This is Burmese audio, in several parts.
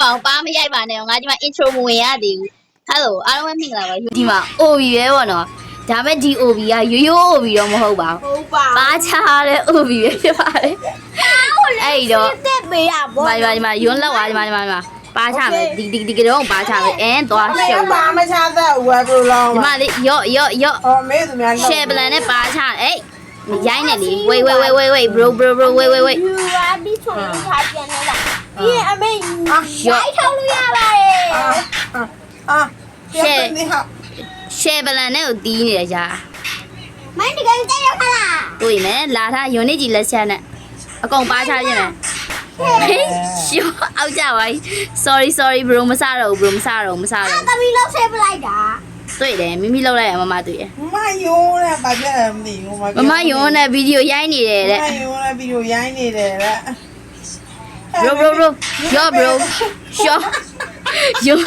ပေါင်ပါမရိုက်ပါနဲ့ငါဒီမှာ intro မဝင်ရသေးဘူး hello အားလုံးပဲမင်္ဂလာပါဒီမှာ OB ပဲပေါ့နော်ဒါပေမဲ့ဒီ OB ကရိုးရိုး OB တော့မဟုတ်ပါဘူးဟုတ်ပါပါချတဲ့ OB ပဲဖြစ်ပါတယ်အဲ့တော့တက်ပေးရဘောဒီမှာဒီမှာယွန်းလောက်ပါဒီမှာဒီမှာဒီမှာပါချမယ်ဒီဒီဒီကတော့ပါချမယ်အင်းသွားရှုပ်ဘာပါမချတဲ့ဝယ်ဘလိုလောင်းဒီမှာလေရော့ရော့ရော့အော်မေးသူများရှယ်ပလန်နဲ့ပါချအေးရိုင်းနေလေ wait wait wait wait wait bro bro bro wait wait wait ယူရာဒီဆိုရင်ထား ပြန်နေတာဒီအမေရိုက်ထုတ်လို့ရပါတယ်အာအာဒီဟာရှယ်ပလန်နဲ့ကိုတီးနေတယ်ကြာမိုင်းဒီကကြရခလားတွေ့မယ်လာထားယွန်းနေကြီးလက်ချက်နဲ့အကုန်ပါချခြင်းမယ်ဟေးရှောအောက်ကြပါ sorry sorry bro မစတော့ဘူး bro မစတော့ဘူးမစတော့အဘူးသမီးလောက်ဆဲပလိုက်တာတွေ့တယ်မိမိလောက်လိုက်ရမမတွေ့ရမယုံနဲ့ဘာပြမသိဘူးမမယွန်းနဲ့ဗီဒီယိုရိုက်နေတယ်တဲ့မယုံနဲ့ဗီဒီယိုရိုင်းနေတယ်တဲ့ bro bro bro yo bro ရှောယုံ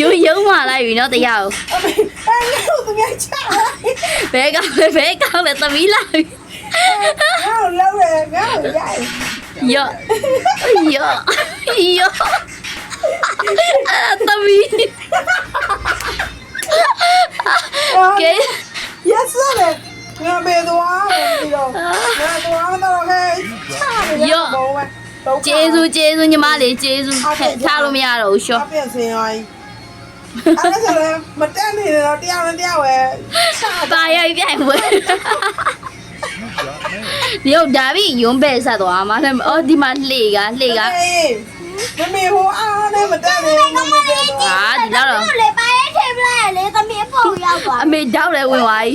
ယုံယုံမလိုက်ပြီနော်တရားကိုအမေအဲ့လိုသူများချလာဘဲကောင်းလဲဘဲကောင်းလဲသမီးလာပြီငါ့ကိုလောက်ရငါ့ကိုရိုက်ယောယောယောအာသမီး ကဲ yes sir ငါဘေသွားပြီးတော့ငါသွားတော့ဟဲ့ချတယ်ဘောပဲကျေးဇူးကျေးဇူးညီမလေးကျေးဇူးထားလို့မရတော့ဘူးရှော့အပြည့်စင်ရောအဲ့ဒါဆိုလည်းမတက်နေတော့တရားနဲ့တရားပဲချတာပါရိုက်ပြိုင်ပွဲဒီတော့ဒါပြီးယွန်းပဲဆက်သွားမှာလဲအော်ဒီမှာလှေကလှေကမမေဟိုအားနဲ့မတက်နေဘူးမမေတော့ဟာဒီတော့တော့လေပါရဲထည့်ပလိုက်လေသမီးပုံရောက်သွားအမေတောက်လဲဝင်သွားပြီ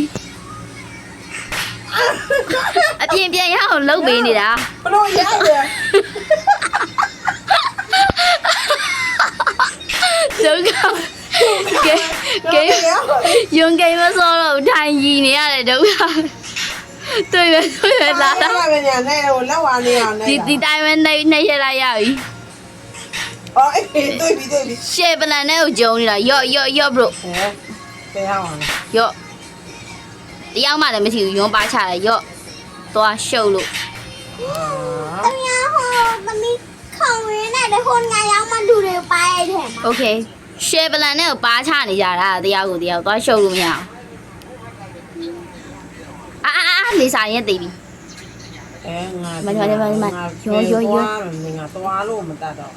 အပြင်ပြန်ရအောင်လှုပ်ပေးနေတာဘလို့ရိုက်တယ် ဒုက္ခကဲကဲယွန်းကိန်းမစောတော့ထိုင်ကြီးနေရတယ်ဒုက္ခတွေ့ရတွေ့ရလာလာတာလာပြန်နေဟိုလောက်ဝါနေအောင်နေဒီဒီတိုင်းပဲနေနေရလိုက်ရပြီအော်အေးတွေ့ပြီတွေ့ပြီရှေ့ပလန်နဲ့ကိုဂျုံနေတာယော့ယော့ယော့ဘရိုဟဲ့ပြန်အောင်ယော့တရားမှလည်းမရှိဘူးယွန်းပါချတယ်ယော့သွားရှုပ်လို့သမီးဟိုသမီးခေါင်း ရင်းနဲ့ဟိုငါရောက်မှလူတွေပါရဲထဲမှာ โอเคရှေ့ပလန်နဲ့ကိုပါချနေကြတာတရားကိုတရားကိုသွားရှုပ်လို့မရအောင်အာအာအာနေစာရင်သိပြီ အဲငါငါသွားလို့မတတ်တော့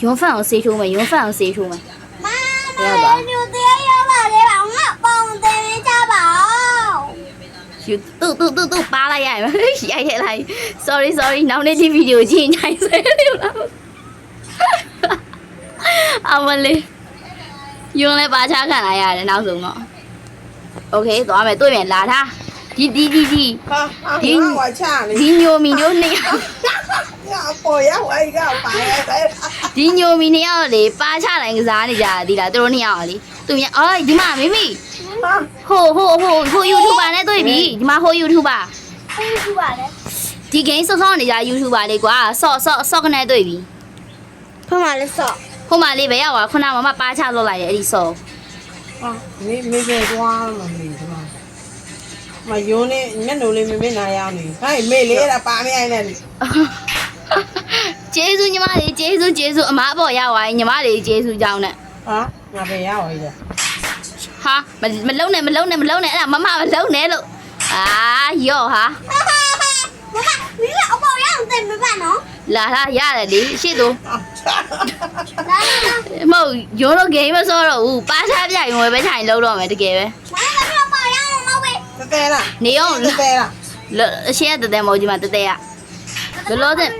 ယွန်းဖန်အောင်ဆေးထိုးမယ်ယွန်းဖန်အောင်ဆေးထိုးမယ် မမလေးညတရားရောက်လာလေပါငါပုံတင်ကြပါဦး ယူတူတူတူတူပါလိုက်ရမယ်ရိုက်ရလိုက် sorry sorry နောက်နေ့ဒီဗီဒီယိုကြည့်နိုင်စေလို့လား အမလေးယွန်းလည်းပါချခံလိုက်ရတယ်နောက်ဆုံးတော့ okay သွားမယ်တွေ့ပြန်လာထားဒီဒီဒီဒီဟာဒီဝါချလေဒီညိုမီတို့နှစ်ယောက်ငါပေါ်ရောက်အိကပါရဲဒီညိုမီနှစ်ယောက်လေပါချတိုင်းကစားနေကြတာဒီလားသူတို့နှစ်ယောက်လေသူများအော်ဒီမှာမိမိဟာဟိုဟိုဟိုဟို YouTuber နဲ့တွေ့ပြီဒီမှာဟို YouTuber ဟုတ်ပြီပါလေဒီ game ဆော့ဆော့နေကြ YouTuber လေးကွာဆော့ဆော့ဆော့ကနေတွေ့ပြီဖမလေးစော့ ဟိုမှာလေးပဲရောက်သွားခုနကမမပါချလို့လိုက်ရဲ့အဲ့ဒီဆော့ဟာမေမေပဲသွားမမေဒီမှာမယုံနေမျက်နှာလေးမေမေနာရအောင်နေဟဲ့မေလေးတာပါမရိုင်းနဲ့ကျေးဇူးညီမလေးကျေးဇူးကျေးဇူးအမအပေါ်ရောက်သွားရင်ညီမလေးကျေးဇူးကြောင်းနဲ့ဟာငါပဲရပါရဲ့ဟာမမလုံးနဲ့မလုံးနဲ့မလုံးနဲ့အဲ့ဒါမမမလုံးနဲ့လို့အာယော့ဟာမမမင်းကအပေါ်ရအောင်တင်မပါနော်လာလာရတယ်လေရှေ့သူလာလာလာ မဟုတ်ရုံးတော့ game မဆော့တော့ဘူးပါချပြရင်ဝယ်ပဲထိုင်လုံးတော့မယ်တကယ်ပဲမမအပေါ်ရအောင်မဟုတ်ပဲတကယ်လားနေအောင်တကယ်လားလောအရှင်းရတဲ့တဲ့မဟုတ်ဒီမှာတတဲ့ရလောလောဆယ်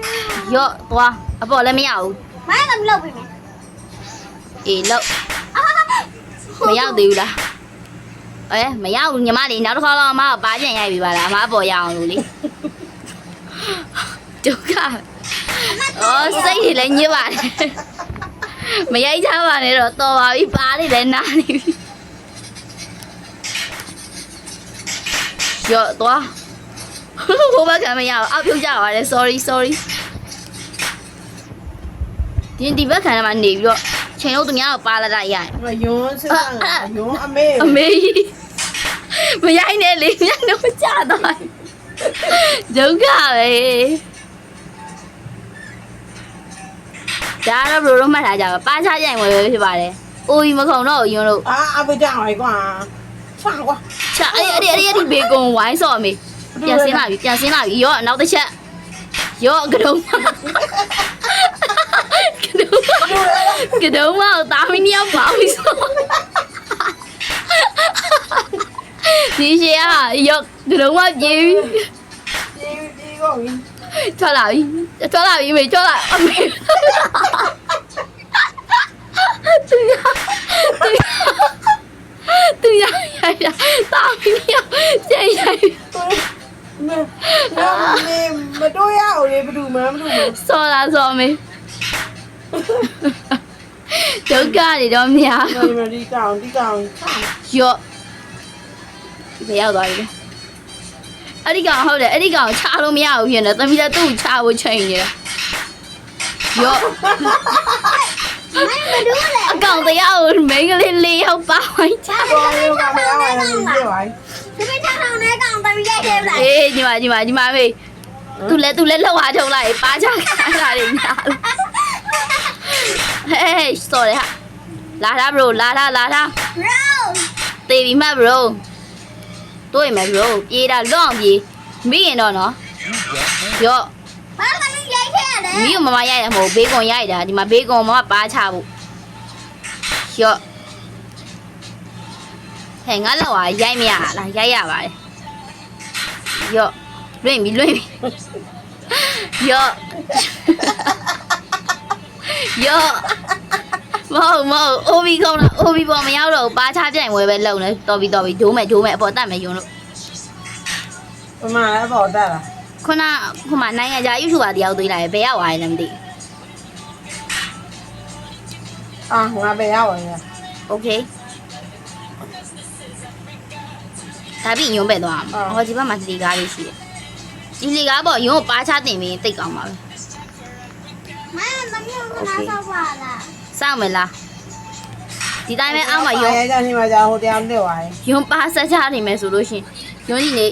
ယော့သွားအပေါ်လည်းမရဘူးမမမလုပ်ပြီမယ်အေးလောက်မရောက်သေးဘူးလားအဲမရောက်ဘူးညီမလေးနောက်တစ်ခါတော့အမကပါကျင်ရိုက်ပြီပါလားအမအပေါ်ရအောင်လို့လေဒုက္ခ အော်စိတ်တွေလည်းညစ်ပါတယ်မရိုက်ကြပါနဲ့တော့တော်ပါပြီပါနေလည်းနားနေပြီယော့သွားဟိုဘက်ကမရအောင်အောက်ပြုတ်ကြပါလေ sorry sorry ဒီဒီဘက်ခံမှာနေပြီးတော့ချိန်လို့သူများကိုပါလာတာရရင်မယုံစစ်တာယုံအမေအမေကြီးမရိုက်နဲ့လေညတော့ကြာတော့ဒုက္ခပဲ ဒါကတော့ဘယ်လိုတော့မှတ်ထားကြပါပါချကြိုင်ဝယ်ပဲဖြစ်ပါတယ်အိုးကြီးမခုံတော့ယွန်းလို့အာအပကြောင်လိုက်ကွာချာကွာချာအဲ့ဒီအဲ့ဒီအဲ့ဒီဘေကွန်ဝိုင်းဆော့အမေပြန်ဆင်းလာပြီပြန်ဆင်းလာပြီရောနောက်တစ်ချက်ရောကတုံးမကတုံးမကတုံးမတာမီနီယောက်ပါပြီဆော့ဒီရှေ့ကရောကတုံးမပြေးပြီပြေးပြေးကုန်ပြီထွက်လာပြီ ထွက်လာပြီမေထွက်လာအမေသူရသူရရရတာမီနီယောက်ကျေးရမမမတို့ရအောင်လေဘယ်သူမှမတို့မှစောလာစောမေဒုက္ခတွေတော့မရဒီမဒီကောင်ဒီကောင်ချာရော့ဘယ်ရောက်သွားပြီလဲ အဲ့ဒီကောင်ဟုတ်တယ်အဲ့ဒီကောင်ချလို့မရဘူးဖြစ်နေသမီးလည်းသူ့ကိုချဖို့ချိန်နေတာရော့မင်းမတို့လေအကောင်တရားကိုမိန်းကလေးလေးယောက်ပါဝိုင်းချပေါ်ရောကမရအောင်လေပြေးပါဒီမိထောင်ထောင်နဲ့ကောင်တမီးရိုက်တယ်လားအေးညီမညီမညီမမေသူလည်းသူလည်းလှောက်အားထုတ်လိုက်ပါချခိုင်းတာတွေညာဟေးစော်ရဟာလာတာ bro လာတာလာတာရောတေးပြီမှ bro တွေ့မယ် bro ပြေးတာလွတ်အောင်ပြေးမိရင်တော့နော်ရော့ဘာသမီးရိုက်ခဲ့ရတယ်မိကမမရိုက်ရမဟုတ်ဘေးကွန်ရိုက်တာဒီမှာဘေးကွန်မမပါချဖို့ရော့ဟဲ့ငါလောက်อ่ะရိုက်မရလားရိုက်ရပါတယ်ရော့လွင့်ပြီလွင့်ပြီရော့ရော့ မဟုတ်မဟုတ် OB ကောင်းလား OB ပေါ်မရောက်တော့ဘူးပါချပြိုင်ဝဲပဲလုံနေတော်ပြီတော်ပြီဒိုးမယ်ဒိုးမယ်အပေါ်တတ်မယ်ယုံလို့ပမာလည်းပေါ်တက်လာခုနခုမှနိုင်ငံခြား YouTuber တယောက်သွေးလာတယ်ဘယ်ရောက်သွားလဲမသိဘူးအာငါပဲရပါရဲ့ Okay ဒါပြီးညုံပဲသွားမှာဟောဒီဘက်မှာဒီကားလေးရှိတယ်ဒီလီကားပေါ့ယုံကိုပါချတင်ပြီးတိတ်ကောင်းပါပဲမင်းသမီးကနားဆောက်ပါလား စောင့်မလားဒီတိုင်းပဲအောက်မှာယုံရကြနေမှာကြာဟိုတရားတက်သွားရင်ယုံပါဆက်ချနေမယ်ဆိုလို့ရှင်ယုံကြီးနေ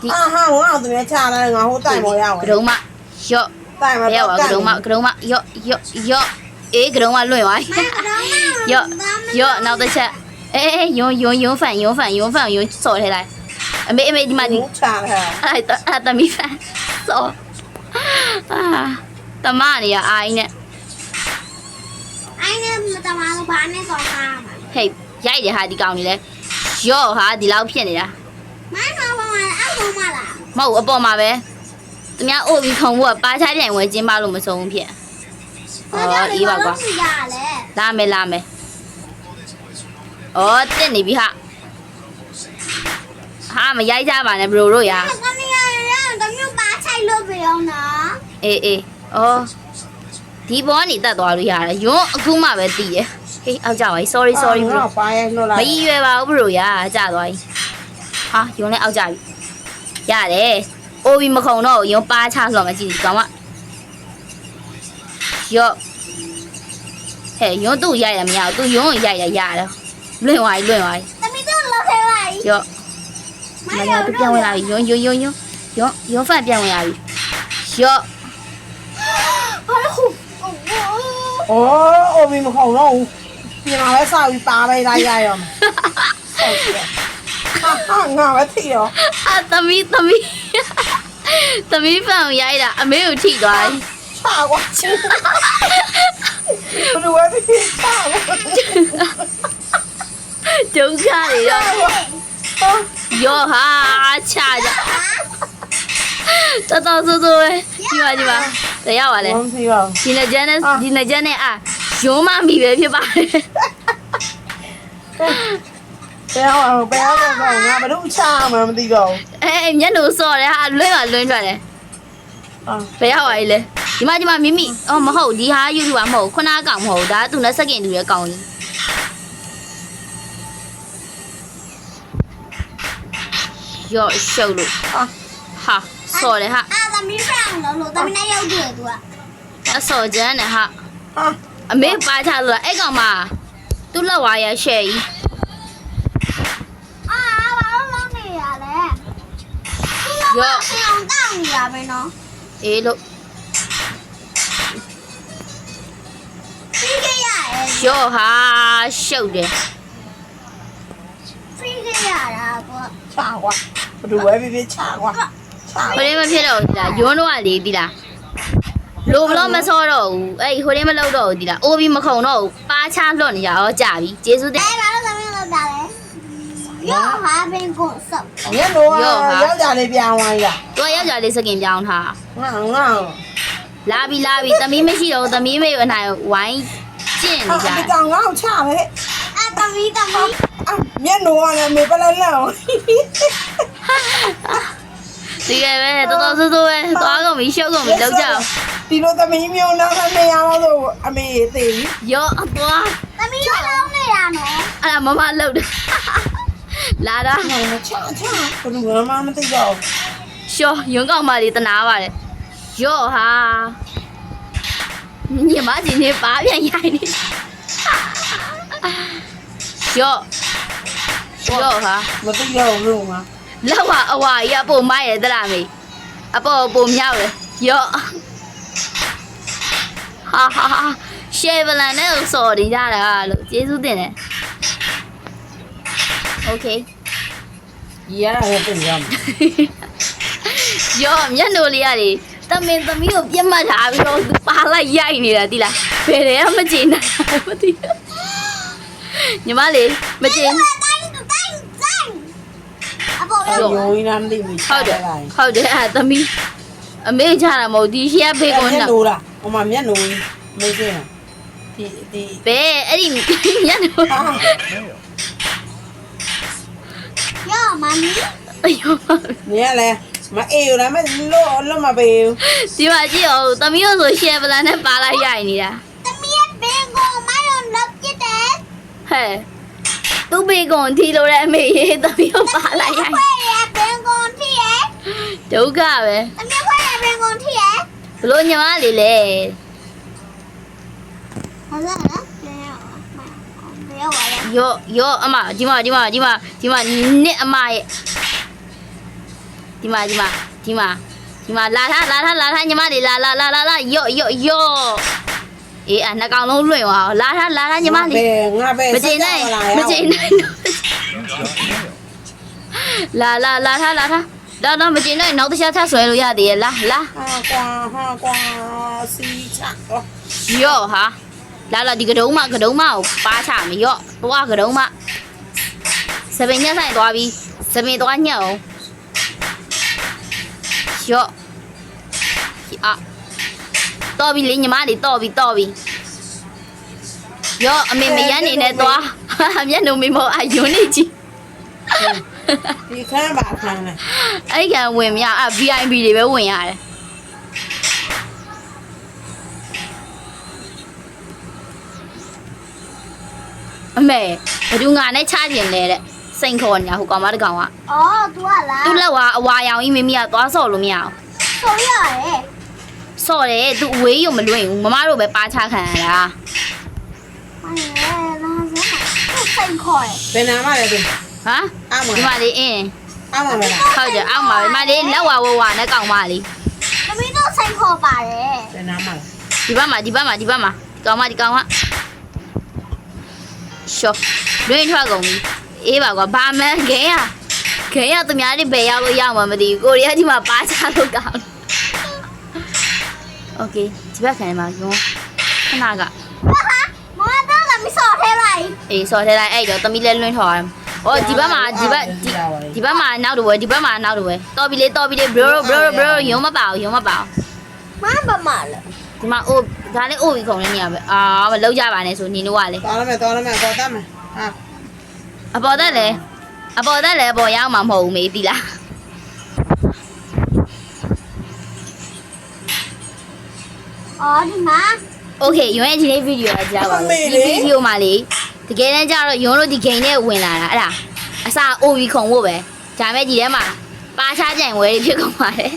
ဒီအာဟာငါ့သူလည်းချလာငါဟိုတိုင်ပေါ်ရအောင်ကတုံးမရော့တိုင်မှာဘယ်ရောက်ပါကတုံးမကတုံးမရော့ရော့ရော့အေးကတုံးမလွင့်သွားမင်းကတော့မရော့ရော့နောက်တစ်ချက်အေးအေးယုံယုံယုံဖန်ယုံဖန်ယုံဖန်ယုံစော်ထဲလိုက်အမေအမေဒီမှာဒီချလာအဲ့ဒါအဲ့ဒါမီဖန်စောအာတမနေရအိုင်းနဲ့အိုင်းနဲ့ မတမလို့ဘာနဲ့ဆောက်တာမှာဟေးရိုက်တယ်ဟာဒီကောင်ကြီးလဲရော့ဟာဒီလောက်ဖြစ်နေတာမင်းဆောက်ပါမှာအောက်ပေါ်မှာလားမဟုတ်ဘူးအပေါ်မှာပဲသူများအိုပြီးခုံဖို့ကပါချပြိုင်ဝဲကျင်းပလို့မဆုံးဘူးဖြစ်အော်အေးပါကွာစီရလေလာမယ်လာမယ်အော်တက်နေပြီဟာဟာမရိုက်ကြပါနဲ့ဘရိုတို့ရာသမီးရရသမီးပါချိုက်လို့ပြောနော်အေးအေးအော် ဒီဘောကနေတက်သွားလို့ရတယ်ယွန်းအခုမှပဲတည်တယ်ဟေးအောက်ကြပါ sorry sorry bro ငါပါရဲနှုတ်လာမရည်ရွယ်ပါဘူးဘရိုရာကြာသွားပြီဟာယုံလည်းအောက်ကြပြီရတယ်အိုးပြီးမခုံတော့ဘူးယုံပါချဆိုတော့မကြည့်ဘူးကောင်မရော့ဟဲ့ယုံသူ့ရိုက်ရမရဘူးသူယုံကိုရိုက်ရရတယ်လွင့်သွားပြီလွင့်သွားပြီသမီးတို့လောက်ခဲပါရော့မရသူပြန်ဝင်လာပြီယုံယုံယုံယုံယုံယုံဖတ်ပြန်ဝင်လာပြီရော့ ။အော်အိုမီမခေါင်တော့ဘူး။ပြင်လာလဲစာပြီးပါပဲလိုက်ရရောမယ်။ဟုတ်ကဲ့။ဟာဟာငါပဲသိရောအသမီးသမီးသမီးဖန်ကိုရိုက်တာအမေကိုထိသွားတယ်။ဟာကွာချင်း။ဘယ်လိုဝဲသိပါ့။ကျုံချနေတော့။ရောဟာချကြ။ တော်တော်ဆိုးဆိုးပဲဒီမှာဒီမှာတရားပါလေမသိရောဒီနေ့ကျန်းနဲ့ဒီနေ့ကျန်းနဲ့အာရုံးမမိပဲဖြစ်ပါတယ်ဘယ်အောင်ဘယ်အောင်တော့ငါဘယ်လိုချာမှမသိတော့အဲမျက်နှာစော်တယ်ဟာလွဲပါလွန်းထွက်တယ်အာဘယ်ရောက်ပါလဲဒီမှာဒီမှာမိမိအော်မဟုတ်ဒီဟာ YouTube မဟုတ်ခုနကကောင်မဟုတ်ဒါသူနဲ့စက္ကန့်တူတဲ့ကောင်ကြီးရော့ရှုပ်လို့အာဟာ စော်တယ်ဟာအာသမီးဖောင်းလို့လို့သမီးနဲ့ရောက်တယ်သူကအစော်ကျန်းနဲ့ဟာဟာအမေပါချလို့အဲ့ကောင်မသူ့လက်ဝါရရှယ်ကြီးအာဘာလို့လုံးနေရလဲရော့အောင်တောင်းနေရပဲနော်အေးလို့ရော့ဟာရှုပ်တယ်ဖိခဲ့ရတာပေါ့ချာကွာဘယ်သူပဲဖြစ်ဖြစ်ချာကွာ ချာဟိုလေးမဖြစ်တော့ဘူးဒီလားယွန်းတော့ကလေဒီလားလိုဘလို့မစောတော့ဘူးအဲ့ဟိုလေးမလောက်တော့ဘူးဒီလားအိုးပြီးမခုံတော့ဘူးပါချလွတ်နေကြတော့ကြာပြီကျေးဇူးတင်အဲဘာလို့သမီးလောက်တာလဲရောဟာဘင်ကိုစောက်ညနေကယောက်ျားလေးပြောင်းသွားရသူကယောက်ျားလေးစကင်ပြောင်းထားငါငါလာပြီလာပြီသမီးမရှိတော့ဘူးသမီးမေအနိုင်ဝိုင်းကျင့်နေကြဒီတယ်ကောင်ငါ့ကိုချပဲအသမီးသမီးအမျက်နှာကလည်းမေပလက်လောက် ဒီကဲပဲတော်တော်ဆိုးဆိုးပဲသွားကုန်ပြီရှုပ်ကုန်ပြီလောက်ကြအောင်ဒီလိုသမီးမျိုးနောက်ထပ်နေရတော့ဆိုအမေသေးပြီရော့အသွားသမီးလုံးနေတာနော်အဲ့ဒါမမလောက်တယ်လာတော့ငါချာချာဘယ်သူမှမသိတော့ရှောရုံကောင်မလေးတနာပါတယ်ရော့ဟာညီမကြီးနေပါပြန်ရိုက်နေရော့ရော့ဟာမသိတော့ဘူးငါ လောက်ဟာအဝါကြီးအပေါ်မိုက်ရသလားမေအပေါ်ပုံမြောက်တယ်ရော့ဟာဟာဟာရှေဗလန်နဲ့စော်နေကြတာလို့ကျေးဇူးတင်တယ်โอเค ရရလည်းပြင်ရမယ် ရောမျက်နှာလေးရတယ်တမင်သမီးကိုပြတ်မှတ်ထားပြီးတော့သူပါလိုက်ရိုက်နေတာတိလားဘယ်တည်းမှမကြည့်နိုင်ဘူးမသိဘူးညီမလေးမကြည့် တိုင်းတိုင်းတိုင်းအပေါ် အဲ့ ရောရိုးရမ်းမသိဘူးဟုတ်တယ်ဟုတ်တယ်အဲ့သမီးအမေချတာမဟုတ်ဒီရှက်ဘေးကွန်မျက်တာနှာလားဟိုမှာမျက်နှာမေးစင်းဒီဒီဘယ်အဲ့ဒီမျက်နှာဟာရောမမီအယောနေရလဲမအေးရမ်းမလို့လို့မပေးဘူးဒီမှာကြည့်အောင်သမီးတို့ဆိုရှယ်ပလန်နဲ့ပါလိုက်ရိုက်နေတာသမီးဘင်ကိုမယောလောက်ကြည့်တယ်ဟဲ့ သူ့ဘေးကွန်ထီလို့တဲ့အမေရေးသမီးတို့ပါလိုက်ရိုက်ခွဲရဘင်ကိုထိရဒုက္ခပဲသမီးခွဲရဘင်ကိုထိရဘလို့ညီမလေးလဲဟုတ်လားဘယ်ရောက်ပါလဲရော့ရော့အမဒီမှာဒီမှာဒီမှာဒီမှာနစ်အမရဲ့ဒီမှာဒီမှာဒီမှာဒီမှာလာထားလာထားလာထားညီမလေးလာလာလာလာလာရော့ရော့ရော့ အေးအနှစ်ကောင်လုံးလွင့်သွားလာထားလာထားညီမလေးဘယ်ငါပဲမကျင်နိုင်မကျင်နိုင်လာလာလာထားလာထားတော့တော့မကျင်နိုင်နောက်တစ်ချက်ထပ်ဆွဲလို့ရသေးရဲ့လားလာဟာကွာဟာကွာစီချတော့ရော့ဟာလာလာဒီကတုံးမကတုံးမကိုပါချမရော့သွားကတုံးမစပင်ညက်ဆိုင်သွားပြီးစပင်သွားညက်အောင်ရော့အာ တော်ပြီလေညီမလေးတော်ပြီတော်ပြီရော့အမေမရမ်းနေနဲ့သွားမျက်နှာမေမောအယွန်းနေကြီးဒီခန်းပါခန်းလဲအဲ့ဒီကဝင်မရအ VIP တွေပဲဝင်ရတယ်အမေဘယ်သူငါနဲ့ချကျင်လဲတဲ့စိန်ခေါ်နေတာဟိုကောင်မတစ်ကောင်ကအော် तू ကလားသူ့လက်ကအဝါရောင်ကြီးမိမိကသွားဆော့လို့မရအောင်ဆိုရတယ် ဆော့တယ်သူအဝေးရုံမလွင့်ဘူးမမတို့ပဲပါချခံရတာစိတ်ခေါ်တယ်ဘယ်နာမလဲသူဟမ်အောက်မှာဒီမလေးအင်းအောက်မှာပဲလားဟုတ်တယ်အောက်မှာပဲမလေးလောက်ဝဝဝနဲ့ကောင်မလေးသမီးတို့စိတ်ခေါ်ပါတယ်ဘယ်နာမလဲဒီဘက်မှာဒီဘက်မှာဒီဘက်မှာဒီကောင်မဒီကောင်ကရှော့လွင့်ထွက်ကုန်ပြီအေးပါကွာဘာမှန်းခင်ရခင်ရသူများတွေဘယ်ရောက်လို့ရောက်မှမသိဘူးကိုရီးယားဒီမှာပါချလို့ကောင်း โอเคဒီဘက်ခံမှာယွန်းခဏကမမတော့ကမစော်ထဲလိုက်အေးစော်ထဲလိုက်အဲ့တော့သမီးလည်းလွင့်ထော်ရအောင်။ဩဒီဘက်မှာဒီဘက်ဒီဘက်မှာနောက်တော့ပဲဒီဘက်မှာနောက်တော့ပဲ။တော်ပြီလေတော်ပြီလေ bro bro bro ရုံးမပါဘူးရုံးမပါဘူး။မမမလား။ဒီမှာအိုးဒါလည်းအိုးပြီးခုံနေနေရပဲ။အာမလောက်ကြပါနဲ့ဆိုနင်တို့ကလေ။တော်လာမယ်တော်လာမယ်ပေါ်တတ်မယ်။ဟာ။အပေါ်တတ်လေ။အပေါ်တတ်လေပေါ်ရောက်မှာမဟုတ်ဘူးမေးသီလား။ အော်ဒီမှာ Okay ရုံးရဲ့ဒီနေ့ဗီဒီယိုကကြားပါအမေဘူးလေ ဒီဗီဒီယိုမှာလေတကယ်တမ်းကျတော့ရုံးတို့ဒီ game နဲ့ဝင်လာတာအဲ့ဒါအစား OB ခုံဖို့ပဲဒါပေမဲ့ဒီထဲမှာပါချကြိုင်ဝဲတွေဖြစ်ကုန်ပါတယ်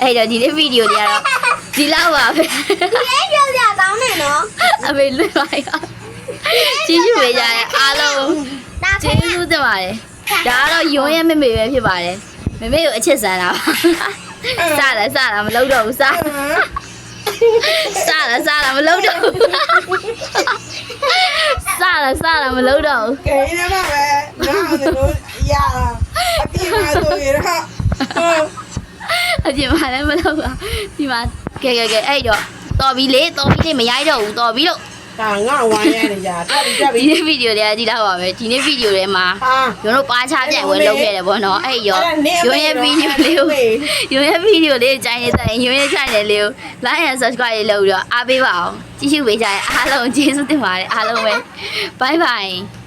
အဲ့တော့ဒီနေ့ဗီဒီယိုတွေကတော့ဒီလောက်ပါပဲဒီလေးကြောက်ကြတောင်းနေနော်အမေလွတ်ပါရကျေးဇူးပေးကြတယ်အားလုံးဒါကျေးဇူးတင်ပါတယ်ဒါကတော့ရုံးရဲ့မမေပဲဖြစ်ပါတယ်မမေကိုအချစ်ဆန်တာပါစတာစတာမလုပ်တော့ဘူးစ ဟမ် စတာစတာမလုပ်တော့ဘူးလားစလားမလုပ်တော့ဘူးကဲနေမှာပဲငါ့တို့ရတာအပြင်မှာဆိုရတာဟုတ်အပြင်မှာလည်းမလုပ်ပါဒီမှာကဲကဲကဲအဲ့တော့တော်ပြီလေတော်ပြီလေမရိုက်တော့ဘူးတော်ပြီလို့ ဒါငါဝိုင်းရနေကြတက်ပြီတက်ပြီဒီနေ့ဗီဒီယိုလေးကကြည့်တော့ပါပဲဒီနေ့ဗီဒီယိုထဲမှာဟာရုံတို့ပါချပြိုင်ဝဲလုပ်ခဲ့တယ်ဗောနော်အဲ့ရောအဲ့ဒါနေ့အမေရုံရဲ့ဗီဒီယိုလေးကိုရုံရဲ့ဗီဒီယိုလေးကိုကြိုင်နေတဲ့ရုံရဲ့ channel လေးကို like and subscribe လေးလုပ်ပြီးတော့အားပေးပါအောင်ကြည့်ရှုပေးကြရင်အားလုံးကျေးဇူးတင်ပါတယ်အားလုံးပဲ bye bye